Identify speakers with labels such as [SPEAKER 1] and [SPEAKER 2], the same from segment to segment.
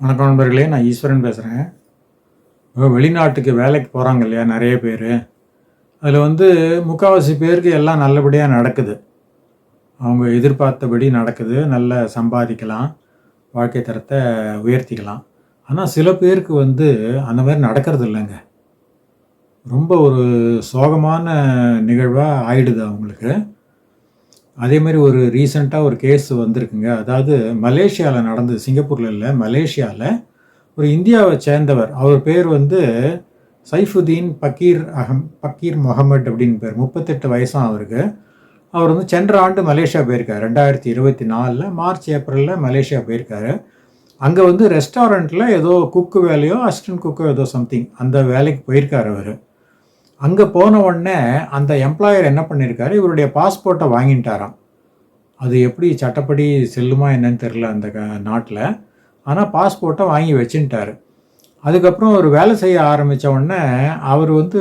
[SPEAKER 1] வணக்கம் நண்பர்களே நான் ஈஸ்வரன் பேசுகிறேன் இப்போ வெளிநாட்டுக்கு வேலைக்கு போகிறாங்க இல்லையா நிறைய பேர். அதில் வந்து முக்கால்வாசி பேருக்கு எல்லாம் நல்லபடியாக நடக்குது. அவங்க எதிர்பார்த்தபடி நடக்குது நல்ல சம்பாதிக்கலாம் வாழ்க்கை தரத்தை உயர்த்திக்கலாம். ஆனால் சில பேருக்கு வந்து அந்த மாதிரி நடக்கிறது இல்லைங்க. ரொம்ப ஒரு சோகமான நிகழ்வாக ஆயிடுது அவங்களுக்கு. அதே மாதிரி ஒரு ரீசண்டாக ஒரு கேஸ் வந்திருக்குங்க. அதாவது மலேசியாவில் நடந்தது சிங்கப்பூரில் இல்லை மலேசியாவில் ஒரு இந்தியாவை சேர்ந்தவர். அவர் பேர் வந்து சைஃபுதீன் பக்கீர் அகம் பக்கீர் முகமது அப்படின்னு பேர். முப்பத்தெட்டு வயசாக அவருக்கு. அவர் வந்து சென்ற ஆண்டு மலேசியா போயிருக்கார். ரெண்டாயிரத்தி இருபத்தி நாலில் மார்ச் ஏப்ரலில் மலேசியா போயிருக்காரு. அங்கே வந்து ரெஸ்டாரண்ட்டில் ஏதோ குக்கு வேலையோ அசிஸ்டன்ட் குக்கோ ஏதோ சம்திங் அந்த வேலைக்கு போயிருக்கார் அவர். அங்கே போன உடனே அந்த எம்ப்ளாயர் என்ன பண்ணியிருக்காரு இவருடைய பாஸ்போர்ட்டை வாங்கிட்டாராம். அது எப்படி சட்டப்படி செல்லுமா என்னன்னு தெரில அந்த க நாட்டில். ஆனால் பாஸ்போர்ட்டை வாங்கி வச்சுட்டாரு. அதுக்கப்புறம் ஒரு வேலை செய்ய ஆரம்பித்த உடனே அவர் வந்து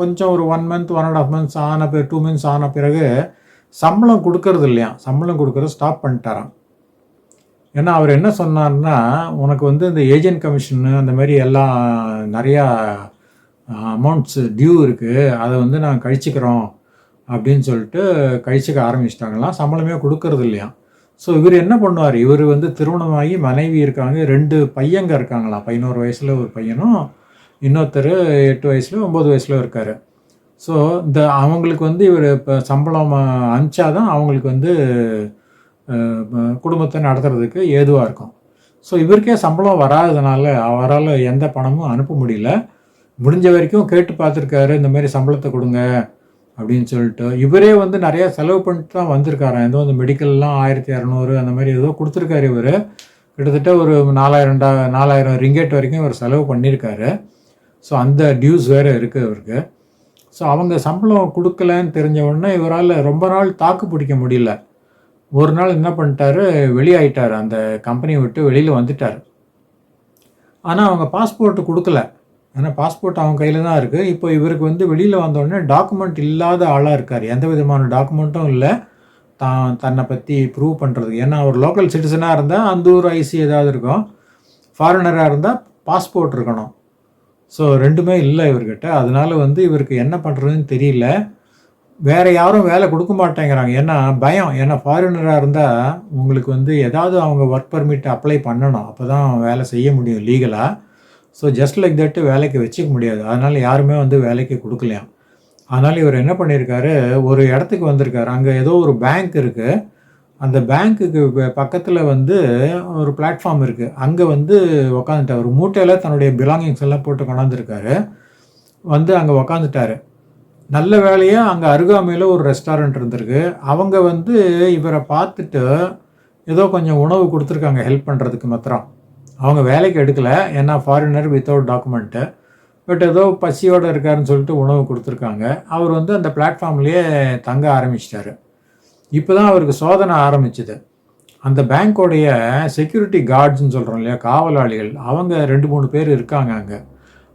[SPEAKER 1] கொஞ்சம் ஒரு one month one and half months ஆன பிறகு டூ மந்த்ஸ் ஆன பிறகு சம்பளம் கொடுக்கறது இல்லையா? சம்பளம் கொடுக்கறது ஸ்டாப் பண்ணிட்டாராம். ஏன்னா அவர் என்ன சொன்னார்னா உனக்கு வந்து இந்த ஏஜென்ட் கமிஷனு அந்த மாதிரி எல்லாம் நிறையா அமௌண்ட்ஸு டியூ இருக்குது அதை வந்து நாங்கள் கழிச்சிக்கிறோம் அப்படின்னு சொல்லிட்டு கழிச்சிக்க ஆரம்பிச்சிட்டாங்களாம். சம்பளமே கொடுக்கறது இல்லையா? ஸோ இவர் என்ன பண்ணுவார்? இவர் வந்து திருமணமாகி மனைவி இருக்காங்க ரெண்டு பையங்க இருக்காங்களாம். பதினோரு வயசில் ஒரு பையனும் இன்னொருத்தர் எட்டு வயசில் ஒம்பது வயசில் இருக்கார். ஸோ இந்த அவங்களுக்கு வந்து இவர் இப்போ சம்பளம் அனுப்பிச்சாதான் அவங்களுக்கு வந்து குடும்பத்தை நடத்துறதுக்கு ஏதுவாக இருக்கும். ஸோ இவருக்கே சம்பளம் வராததுனால அவரால் எந்த பணமும் அனுப்ப முடியல. முடிஞ்ச வரைக்கும் கேட்டு பார்த்துருக்காரு இந்த மாதிரி சம்பளத்தை கொடுங்க அப்படின்னு சொல்லிட்டு. இவரே வந்து நிறைய செலவு பண்ணிட்டு தான் வந்திருக்காராம் ஏதோ அந்த மெடிக்கல்லாம் ஆயிரத்தி இரநூறு அந்த மாதிரி ஏதோ கொடுத்துருக்காரு இவர். கிட்டத்தட்ட ஒரு நாலாயிரம் டா நாலாயிரம் ரிங்கெட் வரைக்கும் இவர் செலவு பண்ணியிருக்காரு. ஸோ அந்த டியூஸ் வேறு இருக்குது இவருக்கு. ஸோ அவங்க சம்பளம் கொடுக்கலன்னு தெரிஞ்ச உடனே இவரால் ரொம்ப நாள் தாக்கு பிடிக்க முடியல. ஒரு நாள் என்ன பண்ணிட்டாரு? வெளியாயிட்டார். அந்த கம்பெனியை விட்டு வெளியில் வந்துட்டார். ஆனால் அவங்க பாஸ்போர்ட்டு கொடுக்கல. ஏன்னா பாஸ்போர்ட் அவங்க கையில் தான் இருக்குது இப்போ இவருக்கு வந்து வெளியில் வந்தோடனே டாக்குமெண்ட் இல்லாத ஆளாக இருக்கார். எந்த விதமான டாக்குமெண்ட்டும் இல்லை. தான் தன்னை பற்றி ப்ரூவ் பண்ணுறதுக்கு ஏன்னா அவர் லோக்கல் சிட்டிசனாக இருந்தால் அந்த ஊர் ஐசி ஏதாவது இருக்கும். ஃபாரினராக இருந்தால் பாஸ்போர்ட் இருக்கணும். ஸோ ரெண்டுமே இல்லை இவர்கிட்ட. அதனால வந்து இவருக்கு என்ன பண்ணுறதுன்னு தெரியல. வேறு யாரும் வேலை கொடுக்க மாட்டேங்கிறாங்க. ஏன்னா பயம். ஏன்னா ஃபாரினராக இருந்தால் உங்களுக்கு வந்து ஏதாவது அவங்க ஒர்க் பர்மிட் அப்ளை பண்ணணும். அப்போ தான் வேலை செய்ய முடியும் லீகலாக ஸோ ஜஸ்ட் லைக் தட்டு வேலைக்கு வச்சுக்க முடியாது. அதனால் யாருமே வந்து வேலைக்கு கொடுக்கலையாம் அதனால் இவர் என்ன பண்ணியிருக்காரு? ஒரு இடத்துக்கு வந்திருக்காரு. அங்கே ஏதோ ஒரு பேங்க் இருக்குது அந்த பேங்க்குக்கு பக்கத்தில் வந்து ஒரு பிளாட்ஃபார்ம் இருக்குது அங்கே வந்து உக்காந்துட்டார். ஒரு மூட்டையில் தன்னுடைய பிலாங்கிங்ஸ் எல்லாம் போட்டு கொண்டாந்துருக்காரு. வந்து அங்கே உக்காந்துட்டாரு. நல்ல வேலையாக அங்கே அருகாமையில் ஒரு ரெஸ்டாரண்ட் இருந்திருக்கு. அவங்க வந்து இவரை பார்த்துட்டு ஏதோ கொஞ்சம் உணவு கொடுத்துருக்காங்க ஹெல்ப் பண்ணுறதுக்கு மாத்திரம். அவங்க வேலைக்கு எடுக்கலை. ஏன்னா ஃபாரினர் வித்தவுட் டாக்குமெண்ட்டு பட் ஏதோ பசியோடு இருக்காருன்னு சொல்லிட்டு உணவு கொடுத்துருக்காங்க. அவர் வந்து அந்த பிளாட்ஃபார்ம்லேயே தங்க ஆரம்பிச்சிட்டாரு. இப்போ தான் அவருக்கு சோதனை ஆரம்பிச்சுது. அந்த பேங்க்கோடைய செக்யூரிட்டி கார்ட்ஸ்ன்னு சொல்கிறோம் இல்லையா காவலாளிகள் அவங்க ரெண்டு மூணு பேர் இருக்காங்க அங்கே.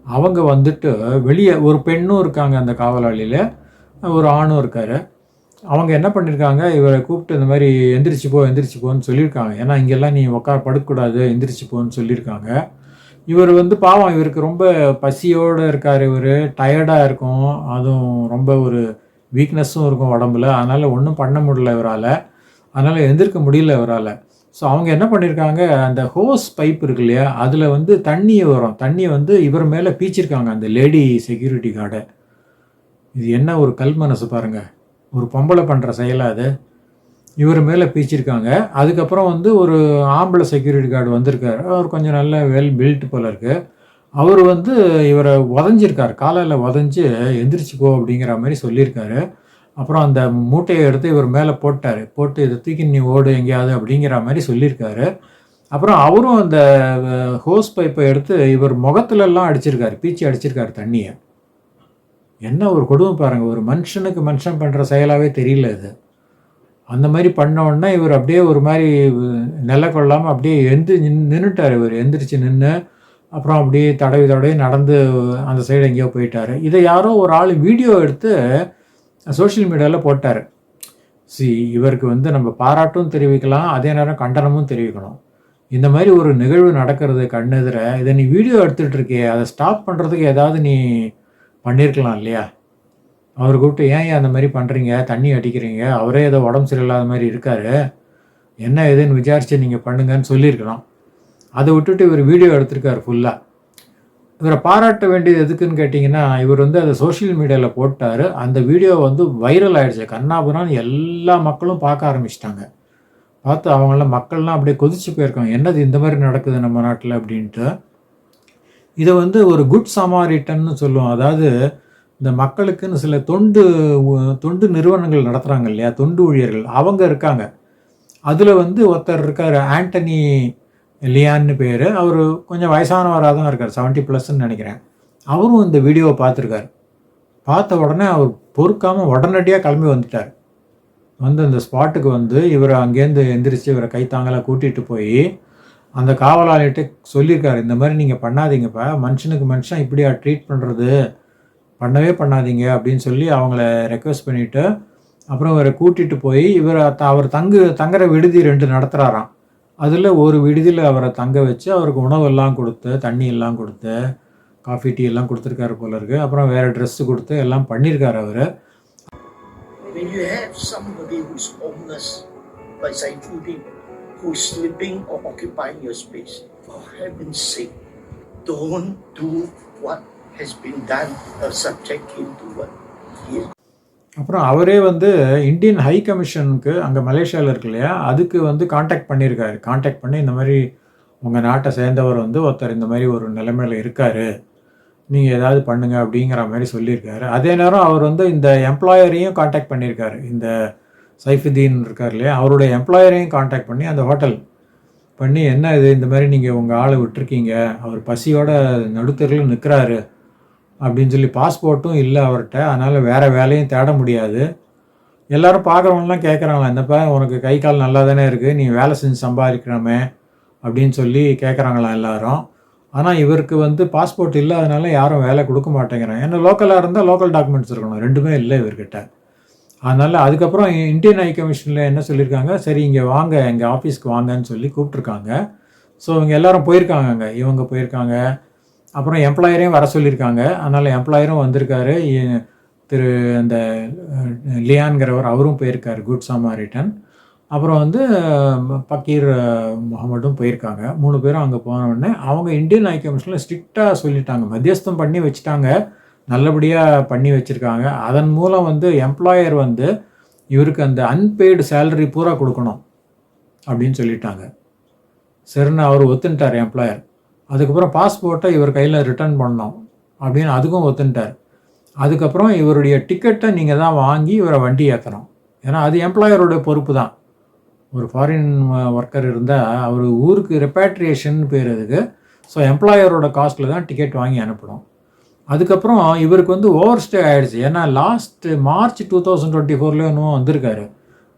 [SPEAKER 1] அவங்க வந்துட்டு வெளியே ஒரு பெண்ணும் இருக்காங்க அந்த காவலாளியில் ஒரு ஆணும் இருக்கார். அவங்க என்ன பண்ணியிருக்காங்க இவரை கூப்பிட்டு இந்த மாதிரி எந்திரிச்சு போ எந்திரிச்சு போன்னு சொல்லியிருக்காங்க. ஏன்னா இங்கெல்லாம் நீ உட்கார் படுக்கக்கூடாது எந்திரிச்சு போன்னு சொல்லியிருக்காங்க. இவர் வந்து பாவம் இவருக்கு ரொம்ப பசியோடு இருக்கார் இவர். டயர்டாக இருக்கும். அதுவும் ரொம்ப ஒரு வீக்னஸும் இருக்கும் உடம்புல. அதனால் ஒன்றும் பண்ண முடியல இவரால். அதனால் எந்திருக்க முடியல இவரால். ஸோ அவங்க என்ன பண்ணியிருக்காங்க அந்த ஹோஸ் பைப் இருக்கு இல்லையா? அதில் வந்து தண்ணியை வரும். தண்ணியை வந்து இவர் மேலே பீச்சிருக்காங்க அந்த லேடி செக்யூரிட்டி கார்டை இது என்ன ஒரு கல் மனசு பாருங்கள் ஒரு பொம்பளை பண்ணுற செயலா அது? இவர் மேலே பீச்சிருக்காங்க. அதுக்கப்புறம் வந்து ஒரு ஆம்பளை செக்யூரிட்டி கார்டு வந்திருக்காரு. அவர் கொஞ்சம் நல்ல வெல் பில்ட் போல இருக்குது அவர் வந்து இவரை உதஞ்சிருக்கார் காலையில் உதஞ்சி எந்திரிச்சிக்கோ அப்படிங்கிற மாதிரி சொல்லியிருக்காரு. அப்புறம் அந்த மூட்டையை எடுத்து இவர் மேலே போட்டார். போட்டு இதை தூக்கி நீ ஓடு எங்கேயாவது அப்படிங்கிற மாதிரி சொல்லியிருக்காரு. அப்புறம் அவரும் அந்த ஹோஸ் பைப்பை எடுத்து இவர் முகத்துலலாம் அடிச்சிருக்காரு. பீச்சி அடிச்சிருக்காரு தண்ணியை. என்ன ஒரு கொடுமை பாருங்கள் ஒரு மனுஷனுக்கு மனுஷன் பண்ணுற செயலாகவே தெரியல இது. அந்த மாதிரி பண்ண உடனே இவர் அப்படியே ஒரு மாதிரி நில கொள்ளாமல் அப்படியே எந்த நின்றுட்டார் இவர். எந்திரிச்சு நின்று அப்புறம் அப்படியே தடவி தடவி நடந்து அந்த சைடு எங்கேயோ போயிட்டார். இதை யாரோ ஒரு ஆள் வீடியோ எடுத்து சோஷியல் மீடியாவில் போட்டார். சி இவருக்கு வந்து நம்ம பாராட்டும் தெரிவிக்கலாம் அதே நேரம் கண்டனமும் தெரிவிக்கணும். இந்த மாதிரி ஒரு நிகழ்வு நடக்கிறது கண்ணெதிர இதை நீ வீடியோ எடுத்துகிட்டு இருக்கியே அதை ஸ்டாப் பண்ணுறதுக்கு ஏதாவது நீ பண்ணியிருக்கலாம் இல்லையா? அவர் கூப்பிட்டு ஏன் ஏன் அந்த மாதிரி பண்ணுறீங்க தண்ணி அடிக்கிறீங்க. அவரே ஏதோ உடம்பு சரியில்லாத மாதிரி இருக்கார். என்ன ஏதுன்னு விசாரித்து நீங்கள் பண்ணுங்கன்னு சொல்லியிருக்கலாம். அதை விட்டுட்டு இவர் வீடியோ எடுத்திருக்காரு ஃபுல்லாக இவரை பாராட்ட வேண்டியது எதுக்குன்னு கேட்டிங்கன்னா இவர் வந்து அதை சோஷியல் மீடியாவில் போட்டார். அந்த வீடியோ வந்து வைரல் ஆகிடுச்சு கண்ணாபுரான்னு எல்லா மக்களும் பார்க்க ஆரம்பிச்சிட்டாங்க. பார்த்து அவங்களாம் மக்கள்லாம் அப்படியே கொதிச்சு போயிருக்காங்க. என்னது இந்த மாதிரி நடக்குது நம்ம நாட்டில் அப்படின்ட்டு. இதை வந்து ஒரு குட் சமாரிட்டன்னு சொல்லுவோம் அதாவது இந்த மக்களுக்குன்னு சில தொண்டு தொண்டு நிறுவனங்கள் நடத்துகிறாங்க இல்லையா? தொண்டு ஊழியர்கள். அவங்க இருக்காங்க. அதில் வந்து ஒருத்தர் இருக்கார் ஆண்டனி லியான்னு பேர். அவர் கொஞ்சம் வயசானவராக தான் இருக்கார் செவன்ட்டி ப்ளஸ்ன்னு நினைக்கிறேன். அவரும் இந்த வீடியோவை பார்த்துருக்காரு. பார்த்த உடனே அவர் பொறுக்காமல் உடனடியாக கிளம்பி வந்துட்டார். வந்து அந்த ஸ்பாட்டுக்கு வந்து இவரை அங்கேருந்து எந்திரிச்சு இவரை கைத்தாங்கலாக கூட்டிகிட்டு போய் அந்த காவலாளிகிட்ட சொல்லியிருக்காரு இந்த மாதிரி நீங்கள் பண்ணாதீங்கப்பா மனுஷனுக்கு மனுஷன் இப்படியா ட்ரீட் பண்ணுறது பண்ணவே பண்ணாதீங்க அப்படின்னு சொல்லி அவங்கள ரெக்வஸ்ட் பண்ணிவிட்டு அப்புறம் இவரை கூட்டிகிட்டு போய் இவர் அவர் தங்கு தங்குற விடுதி ரெண்டு நடத்துகிறாராம் அதில் ஒரு விடுதியில் அவரை தங்க வச்சு அவருக்கு உணவெல்லாம் கொடுத்து தண்ணி எல்லாம் கொடுத்து காஃபி டீ எல்லாம் கொடுத்துருக்காரு போல இருக்கு. அப்புறம் வேறு ட்ரெஸ்ஸு கொடுத்து எல்லாம் பண்ணியிருக்காரு அவர்.
[SPEAKER 2] When you have somebody who's homeless, like Saifuddin, who's sleeping or occupying your space, for heaven's sake, don't do what has been done or subject him to what he is
[SPEAKER 1] அப்புறம் அவரே வந்து Indian high கமிஷனுக்கு அங்கே மலேசியாவில் இருக்கு இல்லையா அதுக்கு வந்து contact பண்ணியிருக்காரு. காண்டாக்ட் பண்ணி இந்த மாதிரி உங்கள் நாட்டை சேர்ந்தவர் வந்து ஒருத்தர் இந்த மாதிரி ஒரு நிலைமையில் இருக்கார். நீங்கள் ஏதாவது பண்ணுங்கள் அப்படிங்கிற மாதிரி சொல்லியிருக்காரு. அதே நேரம் அவர் வந்து இந்த எம்ப்ளாயரையும் காண்டாக்ட் பண்ணியிருக்காரு. இந்த சைஃபுதீன் இருக்கார் இல்லையா? அவருடைய எம்ப்ளாயரையும் காண்டாக்ட் பண்ணி அந்த ஹோட்டல் பண்ணி என்ன இது? இந்த மாதிரி நீங்கள் உங்கள் ஆளை விட்டுருக்கீங்க. அவர் பசியோட நடுத்தரில் நிற்கிறாரு அப்படின்னு சொல்லி பாஸ்போர்ட்டும் இல்லை அவர்கிட்ட. அதனால் வேறு வேலையும் தேட முடியாது. எல்லோரும் பார்க்குறவங்களாம் கேட்குறாங்களா என்னப்பா உனக்கு கை கால் நல்லா தானே இருக்குது நீ வேலை செஞ்சு சம்பாதிக்கிறோமே அப்படின்னு சொல்லி கேட்குறாங்களாம் எல்லாரும். ஆனால் இவருக்கு வந்து பாஸ்போர்ட் இல்லாதனால யாரும் வேலை கொடுக்க மாட்டேங்கிறாங்க. ஏன்னா லோக்கலாக இருந்தால் லோக்கல் டாக்குமெண்ட்ஸ் இருக்கணும். ரெண்டுமே இல்லை இவர்கிட்ட. அதனால் அதுக்கப்புறம் இந்தியன் ஹை கமிஷனில் என்ன சொல்லியிருக்காங்க? சரி இங்கே வாங்க எங்கள் ஆஃபீஸ்க்கு வாங்கன்னு சொல்லி கூப்பிட்ருக்காங்க ஸோ இவங்க எல்லாரும் போயிருக்காங்க அங்கே இவங்க போயிருக்காங்க. அப்புறம் எம்ப்ளாயரையும் வர சொல்லியிருக்காங்க. அதனால் எம்ப்ளாயரும் வந்திருக்காரு. திரு அந்த லியான்கிறவர் அவரும் போயிருக்காரு குட் சமாரிட்டன் அப்புறம் வந்து பக்கீர் அஹ், போயிருக்காங்க. மூணு பேரும் அங்கே போன உடனே அவங்க இந்தியன் ஹை கமிஷனில் ஸ்ட்ரிக்டாக சொல்லிட்டாங்க. மத்தியஸ்தம் பண்ணி வச்சுட்டாங்க. நல்லபடியாக பண்ணி வச்சுருக்காங்க. அதன் மூலம் வந்து எம்ப்ளாயர் வந்து இவருக்கு அந்த அன்பெய்டு சேலரி பூரா கொடுக்கணும் அப்படின்னு சொல்லிட்டாங்க. சரின்னு அவர் ஒத்துன்ட்டார் எம்ப்ளாயர் அதுக்கப்புறம் பாஸ்போர்ட்டை இவர் கையில் ரிட்டர்ன் பண்ணோம் அப்படின்னு அதுக்கும் ஒத்துன்ட்டார். அதுக்கப்புறம் இவருடைய டிக்கெட்டை நீங்கள் தான் வாங்கி இவரை வண்டி ஏற்றணும் ஏன்னா அது எம்ப்ளாயரோட பொறுப்பு தான் ஒரு ஃபாரின் ஒர்க்கர் இருந்தால் அவர் ஊருக்கு ரெப்பேட்ரியேஷன் பேர் அதுக்கு ஸோ எம்ப்ளாயரோட காஸ்ட்டில் தான் டிக்கெட் வாங்கி அனுப்பணும். அதுக்கப்புறம் இவருக்கு வந்து ஓவர் ஸ்டே ஆகிடுச்சு ஏன்னா last March two thousand twenty ஃபோர்லேயே இன்னும் வந்திருக்காரு.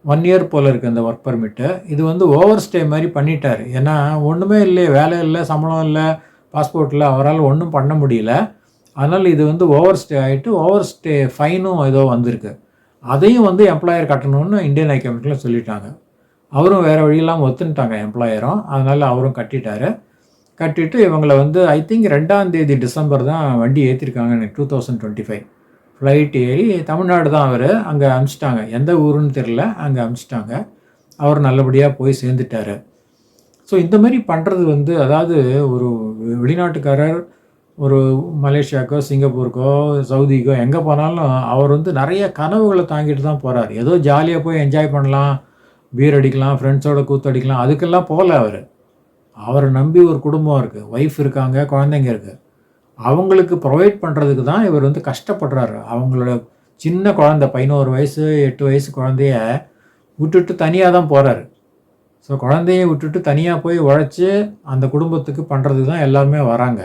[SPEAKER 1] ஒன் இயர் போல் இருக்குது அந்த ஒர்க் பர்மிட்டு இது வந்து ஓவர் ஸ்டே மாதிரி பண்ணிட்டார். ஏன்னா ஒன்றுமே இல்லை வேலை இல்லை சம்பளம் இல்லை பாஸ்போர்ட் இல்லை அவரால் ஒன்றும் பண்ண முடியல. அதனால் இது வந்து ஓவர் ஸ்டே ஆகிட்டு ஓவர் ஸ்டே ஃபைனும் ஏதோ வந்திருக்கு. அதையும் வந்து எம்ப்ளாயர் கட்டணும்னு இந்தியன் ஐ கமிட்டியில் சொல்லிட்டாங்க. அவரும் வேறு வழியெல்லாம் ஒத்துன்ட்டாங்க எம்ப்ளாயரும் அதனால் அவரும் கட்டிட்டாரு. கட்டிட்டு இவங்களை வந்து ஐ திங்க் ரெண்டாம் தேதி டிசம்பர் தான் வண்டி ஏற்றிருக்காங்க two thousand twenty five flight ஏறி தமிழ்நாடு தான் அவர். அங்கே அனுப்பிச்சிட்டாங்க எந்த ஊருன்னு தெரில அங்கே அனுப்பிச்சிட்டாங்க அவர் நல்லபடியாக போய் சேர்ந்துட்டாரு. ஸோ இந்த மாதிரி பண்ணுறது வந்து அதாவது ஒரு வெளிநாட்டுக்காரர் ஒரு மலேசியாவுக்கோ சிங்கப்பூருக்கோ சவுதிக்கோ எங்கே போனாலும் அவர் வந்து நிறைய கனவுகளை தாங்கிட்டு தான் போகிறார் ஏதோ ஜாலியாக போய் என்ஜாய் பண்ணலாம். பீர் அடிக்கலாம் ஃப்ரெண்ட்ஸோட கூத்து அடிக்கலாம். அதுக்கெல்லாம் போகல அவர். அவரை நம்பி ஒரு குடும்பம் இருக்குது ஒய்ஃப் இருக்காங்க குழந்தைங்க இருக்குது அவங்களுக்கு ப்ரொவைட் பண்ணுறதுக்கு தான் இவர் வந்து கஷ்டப்படுறாரு. அவங்களோட சின்ன குழந்தை பதினோரு வயசு எட்டு வயசு குழந்தைய விட்டுட்டு தனியாக தான் போகிறாரு ஸோ குழந்தைய விட்டுட்டு தனியாக போய் உழைச்சி அந்த குடும்பத்துக்கு பண்ணுறதுக்கு தான் எல்லாருமே வராங்க.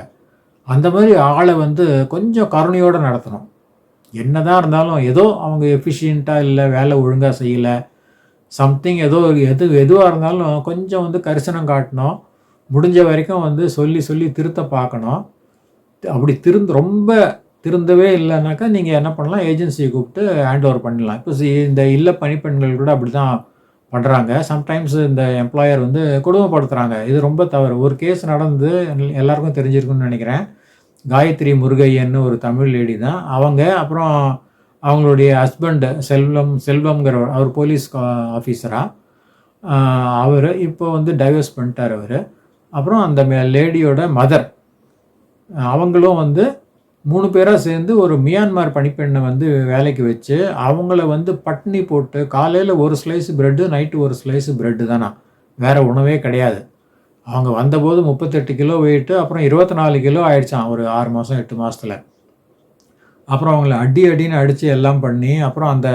[SPEAKER 1] அந்த மாதிரி ஆளை வந்து கொஞ்சம் கருணையோடு நடத்தணும். என்னதான் இருந்தாலும் ஏதோ அவங்க எஃபிஷியண்ட்டாக இல்லை வேலை ஒழுங்காக செய்யலை சம்திங் ஏதோ எது எதுவாக இருந்தாலும் கொஞ்சம் வந்து கரிசனம் காட்டணும். முடிஞ்ச வரைக்கும் வந்து சொல்லி சொல்லி திருத்த பார்க்கணும். அப்படி திருந்து ரொம்ப திருந்தவே இல்லைனாக்கா நீங்கள் என்ன பண்ணலாம் ஏஜென்சியை கூப்பிட்டு ஹேண்ட் ஓவர் பண்ணலாம் இப்போ சி- இந்த இல்ல பணிப்பெண்கள் கூட அப்படி தான் பண்ணுறாங்க சம்டைம்ஸ் இந்த எம்ப்ளாயர் வந்து கொடுமைப்படுத்துகிறாங்க இது ரொம்ப தவறு. ஒரு கேஸ் நடந்து எல்லாருக்கும் தெரிஞ்சிருக்குன்னு நினைக்கிறேன். காயத்ரி முருகையன்னு ஒரு தமிழ் லேடி தான். அவங்க அப்புறம் அவங்களுடைய ஹஸ்பண்டு செல்வம் செல்வம்ங்கிறவர் அவர் போலீஸ் ஆஃபீஸராக அவர் இப்போ வந்து டைவர்ஸ் பண்ணிட்டார் அவர். அப்புறம் அந்த லேடியோட மதர். அவங்களும் வந்து மூணு பேராக சேர்ந்து ஒரு மியான்மார் பணிப்பெண்ணை வந்து வேலைக்கு வச்சு அவங்கள வந்து பட்னி போட்டு காலையில் ஒரு ஸ்லைஸ் ப்ரெட்டு நைட்டு ஒரு ஸ்லைஸ் ப்ரெட்டு தானா? வேறு உணவே கிடையாது. அவங்க வந்தபோது முப்பத்தெட்டு கிலோ வெயிட்டு அப்புறம் இருபத்தி நாலு கிலோ ஆயிடுச்சான் ஒரு ஆறு மாதம் எட்டு மாதத்தில் அப்புறம் அவங்கள அடி அடின்னு அடித்து எல்லாம் பண்ணி அப்புறம் அந்த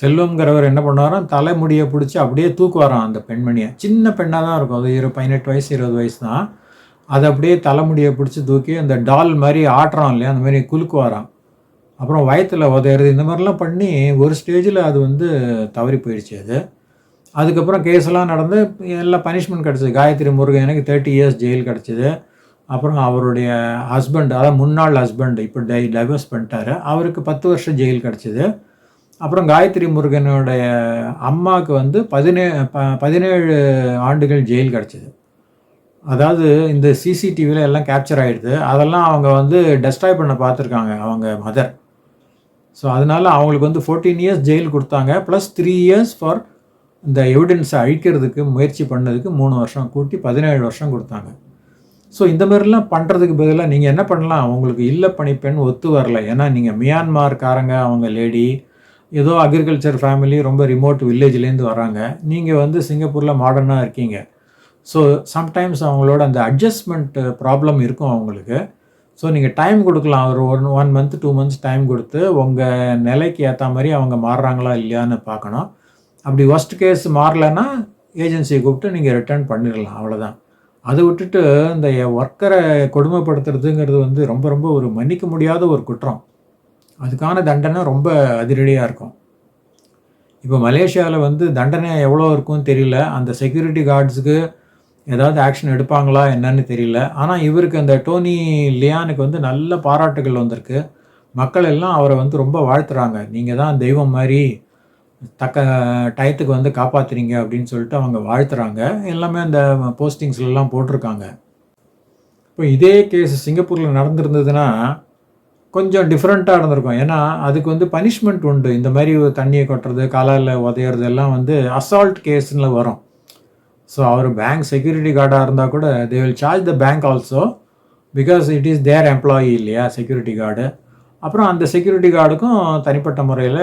[SPEAKER 1] செல்வம்ங்கிறவர் என்ன பண்ணுவாராம் தலைமுடியை பிடிச்சி அப்படியே தூக்குவாராம் அந்த பெண்மணியை. சின்ன பெண்ணாக தான் இருக்கும். அது இரு பதினெட்டு வயசு இருபது வயசு தான். அதை அப்படியே தலைமுடியை பிடிச்சி தூக்கி அந்த டால் மாதிரி ஆட்டுறான் இல்லையா அந்த மாதிரி குலுக்குவாராம். அப்புறம் வயத்தில் உதையிறது இந்த மாதிரிலாம் பண்ணி ஒரு ஸ்டேஜில் அது வந்து தவறி போயிடுச்சு அது. அதுக்கப்புறம் கேஸ்லாம் நடந்து எல்லாம் பனிஷ்மெண்ட் கிடச்சிது. காயத்ரி முருகனுக்கு தேர்ட்டி இயர்ஸ் ஜெயில் கிடச்சிது. அப்புறம் அவருடைய ஹஸ்பண்ட் அதாவது முன்னாள் ஹஸ்பண்ட் இப்போ டை டைவர்ஸ் பண்ணிட்டாரு. அவருக்கு பத்து வருஷம் ஜெயில் கிடச்சிது. அப்புறம் காயத்ரி முருகனுடைய அம்மாவுக்கு வந்து பதினே ப பதினேழு ஆண்டுகள் ஜெயில் கிடச்சிது. அதாவது இந்த சிசிடிவியில் எல்லாம் கேப்சர் ஆகிடுது அதெல்லாம் அவங்க வந்து டெஸ்ட்ராய் பண்ண பார்த்துருக்காங்க அவங்க மதர் ஸோ அதனால் அவங்களுக்கு வந்து ஃபோர்டீன் இயர்ஸ் ஜெயில் கொடுத்தாங்க. ப்ளஸ் த்ரீ இயர்ஸ் ஃபார் இந்த எவிடென்ஸை அழிக்கிறதுக்கு முயற்சி பண்ணதுக்கு மூணு வருஷம் கூட்டி பதினேழு வருஷம் கொடுத்தாங்க. ஸோ இந்த மாதிரிலாம் பண்ணுறதுக்கு பதிலாக நீங்கள் என்ன பண்ணலாம்? உங்களுக்கு இல்லை பணிப்பெண் ஒத்து வரல. ஏன்னா நீங்கள் மியான்மார்காரங்க அவங்க லேடி ஏதோ அக்ரிகல்ச்சர் ஃபேமிலி ரொம்ப ரிமோட் வில்லேஜ்லேருந்து வராங்க. நீங்கள் வந்து சிங்கப்பூரில் மாடர்னாக இருக்கீங்க. ஸோ சம்டைம்ஸ் அவங்களோட அந்த அட்ஜஸ்ட்மெண்ட் ப்ராப்ளம் இருக்கும் அவங்களுக்கு. ஸோ நீங்கள் டைம் கொடுக்கலாம். ஒரு one one month two months time கொடுத்து உங்கள் நிலைக்கு ஏற்ற மாதிரி அவங்க மாறுறாங்களா இல்லையான்னு பார்க்கணும். அப்படி ஒஸ்ட் கேஸ் மாறலைன்னா ஏஜென்சியை கூப்பிட்டு நீங்கள் ரிட்டர்ன் பண்ணிடலாம். அவ்வளோதான் அதை விட்டுட்டு இந்த ஒர்க்கரை கொடுமைப்படுத்துறதுங்கிறது வந்து ரொம்ப ரொம்ப ஒரு மன்னிக்க முடியாத ஒரு குற்றம். அதுக்கான தண்டனை ரொம்ப அதிரடியாக இருக்கும். இப்போ மலேசியாவில் வந்து தண்டனை எவ்வளோ இருக்கும்னு தெரியல. அந்த செக்யூரிட்டி கார்ட்ஸுக்கு ஏதாவது ஆக்ஷன் எடுப்பாங்களா என்னன்னு தெரியல. ஆனால் இவருக்கு அந்த டோனி லியானுக்கு வந்து நல்ல பாராட்டுகள் வந்திருக்கு. மக்கள் எல்லாம் அவரை வந்து ரொம்ப வாழ்த்துறாங்க. நீங்கள் தான் தெய்வம் மாதிரி தக்க டயத்துக்கு வந்து காப்பாத்துறீங்க அப்படின்னு சொல்லிட்டு அவங்க வாழ்த்துறாங்க. எல்லாமே அந்த போஸ்டிங்ஸ்லாம் போட்டிருக்காங்க. இப்போ இதே கேஸ் சிங்கப்பூரில் நடந்திருந்ததுன்னா கொஞ்சம் டிஃப்ரெண்ட்டாக இருந்திருக்கும். ஏன்னா அதுக்கு வந்து பனிஷ்மெண்ட் உண்டு. இந்த மாதிரி தண்ணியை கொட்டுறது காலால் உதையிறது எல்லாம் வந்து அசால்ட் கேஸ்ல வரும். ஸோ அவர் பேங்க் செக்யூரிட்டி கார்டாக இருந்தால் கூட they will charge the bank also because it is their employee இல்லையா செக்யூரிட்டி கார்டு அப்புறம் அந்த செக்யூரிட்டி கார்டுக்கும் தனிப்பட்ட முறையில்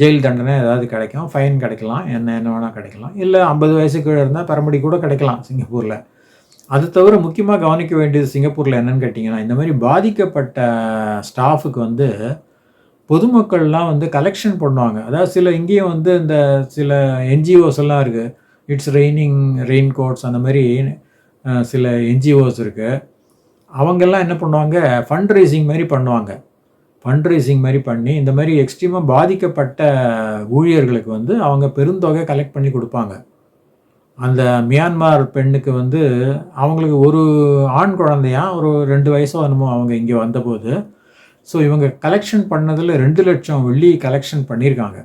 [SPEAKER 1] ஜெயில் தண்டனை ஏதாவது கிடைக்கும். ஃபைன் கிடைக்கலாம். என்ன என்ன வேணால் கிடைக்கலாம். இல்லை ஐம்பது வயசுக்கு இருந்தால் பெரம்படி கூட கிடைக்கலாம் சிங்கப்பூரில். அது தவிர முக்கியமாக கவனிக்க வேண்டியது சிங்கப்பூரில் என்னென்னு கேட்டிங்கன்னா இந்த மாதிரி பாதிக்கப்பட்ட ஸ்டாஃபுக்கு வந்து பொதுமக்கள்லாம் வந்து கலெக்ஷன் பண்ணுவாங்க. அதாவது சில இங்கேயும் வந்து இந்த சில என்ஜிஓஸ் எல்லாம் இருக்குது இட்ஸ் ரெய்னிங் ரெயின் கோட்ஸ் அந்த மாதிரி சில என்ஜிஓஸ் இருக்குது அவங்கெல்லாம் என்ன பண்ணுவாங்க? ஃபண்ட் ரைசிங் மாதிரி பண்ணுவாங்க. ஃபண்ட் ரைசிங் மாதிரி பண்ணி இந்த மாதிரி எக்ஸ்ட்ரீமாக பாதிக்கப்பட்ட ஊழியர்களுக்கு வந்து அவங்க பெருந்தொகை கலெக்ட் பண்ணி கொடுப்பாங்க. அந்த மியான்மார் பெண்ணுக்கு வந்து அவங்களுக்கு ஒரு ஆண் குழந்தையா ஒரு ரெண்டு வயசோ என்னமோ அவங்க இங்கே வந்தபோது ஸோ இவங்க கலெக்ஷன் பண்ணதில் ரெண்டு லட்சம் வெள்ளி கலெக்ஷன் பண்ணியிருக்காங்க.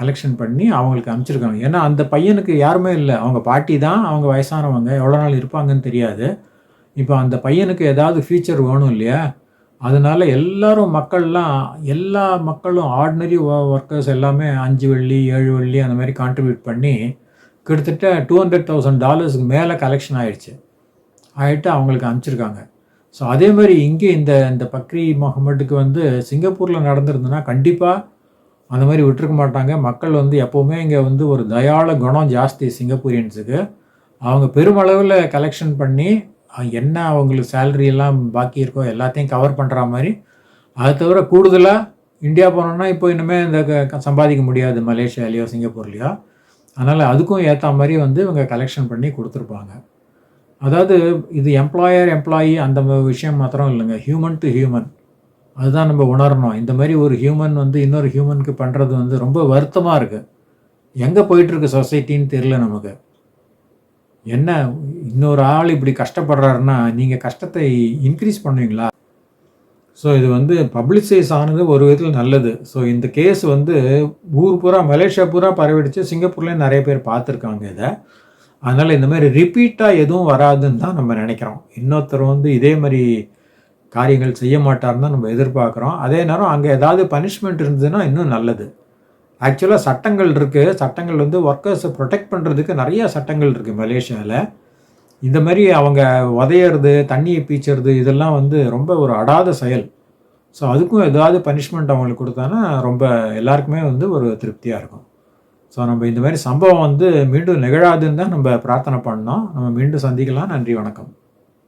[SPEAKER 1] கலெக்ஷன் பண்ணி அவங்களுக்கு அனுப்பிச்சிருக்காங்க. ஏன்னா அந்த பையனுக்கு யாருமே இல்லை. அவங்க பாட்டி தான் அவங்க வயசானவங்க எவ்வளோ நாள் இருப்பாங்கன்னு தெரியாது. இப்போ அந்த பையனுக்கு ஏதாவது ஃபியூச்சர் வேணும் இல்லையா? அதனால எல்லாரும் மக்கள்லாம் எல்லா மக்களும் ஆர்டினரி ஒர்க்கர்ஸ் எல்லாமே அஞ்சு வெள்ளி ஏழு வெள்ளி அந்த மாதிரி கான்ட்ரிபியூட் பண்ணி கிட்டத்தட்ட டூ ஹண்ட்ரட் தௌசண்ட் டாலர்ஸ்க்கு மேலே கலெக்ஷன் ஆகிடுச்சு ஆகிட்டு அவங்களுக்கு அனுப்பிச்சிருக்காங்க. ஸோ அதே மாதிரி இங்கே இந்த இந்த பக்ரி முகமதுக்கு வந்து சிங்கப்பூரில் நடந்திருந்ததுன்னா கண்டிப்பாக அந்த மாதிரி விட்டுருக்க மாட்டாங்க. மக்கள் வந்து எப்போவுமே இங்கே வந்து ஒரு தயாள குணம் ஜாஸ்தி சிங்கப்பூரியன்ஸுக்கு. அவங்க பெருமளவில் கலெக்ஷன் பண்ணி என்ன அவங்களுக்கு சேலரி எல்லாம் பாக்கி இருக்கோ எல்லாத்தையும் கவர் பண்ணுற மாதிரி. அதை தவிர கூடுதலாக இந்தியா போனோன்னா இப்போ இனிமேல் இந்த க- சம்பாதிக்க முடியாது மலேசியாலேயோ சிங்கப்பூர்லேயோ. அதனால் அதுக்கும் ஏற்ற மாதிரி வந்து இவங்க கலெக்ஷன் பண்ணி கொடுத்துருப்பாங்க. அதாவது இது எம்ப்ளாயர் எம்ப்ளாயி அந்த விஷயம் மாத்திரம் இல்லைங்க. ஹியூமன் டு ஹியூமன் அதுதான் நம்ம உணரணும். இந்த மாதிரி ஒரு ஹியூமன் வந்து இன்னொரு ஹியூமனுக்கு பண்ணுறது வந்து ரொம்ப வருத்தமாக இருக்குது எங்கே போயிட்டுருக்கு சொசைட்டின்னு தெரியல நமக்கு. என்ன இன்னொரு ஆள் இப்படி கஷ்டப்படுறாருன்னா நீங்கள் கஷ்டத்தை இன்க்ரீஸ் பண்ணுவீங்களா? ஸோ இது வந்து பப்ளிசைஸ் ஆனது ஒரு விதத்தில் நல்லது. ஸோ இந்த கேஸ் வந்து ஊர் பூரா மலேசியா பூரா பரவிடுச்சு. சிங்கப்பூர்லேயும் நிறைய பேர் பார்த்துருக்காங்க இதை. அதனால் இந்த மாதிரி ரிப்பீட்டாக எதுவும் வராதுன்னு தான் நம்ம நினைக்கிறோம். இன்னொருத்தர் வந்து இதே மாதிரி காரியங்கள் செய்ய மாட்டார்னு தான் நம்ம எதிர்பார்க்குறோம். அதே நேரம் அங்கே ஏதாவது பனிஷ்மெண்ட் இருந்ததுன்னா இன்னும் நல்லது. ஆக்சுவலாக சட்டங்கள் இருக்குது சட்டங்கள் வந்து ஒர்க்கர்ஸை ப்ரொடெக்ட் பண்ணுறதுக்கு நிறைய சட்டங்கள் இருக்குது மலேசியாவில் இந்த மாதிரி அவங்க உதையிறது தண்ணியை பீச்சுறது இதெல்லாம் வந்து ரொம்ப ஒரு அடாத செயல். ஸோ அதுக்கும் ஏதாவது பனிஷ்மெண்ட் அவங்களுக்கு கொடுத்தானா ரொம்ப எல்லாருக்குமே வந்து ஒரு திருப்தியாக இருக்கும். ஸோ நம்ம இந்த மாதிரி சம்பவம் வந்து மீண்டும் நிகழாதுன்னு தான் நம்ம பிரார்த்தனை பண்ணோம். நம்ம மீண்டும் சந்திக்கலாம். நன்றி வணக்கம்.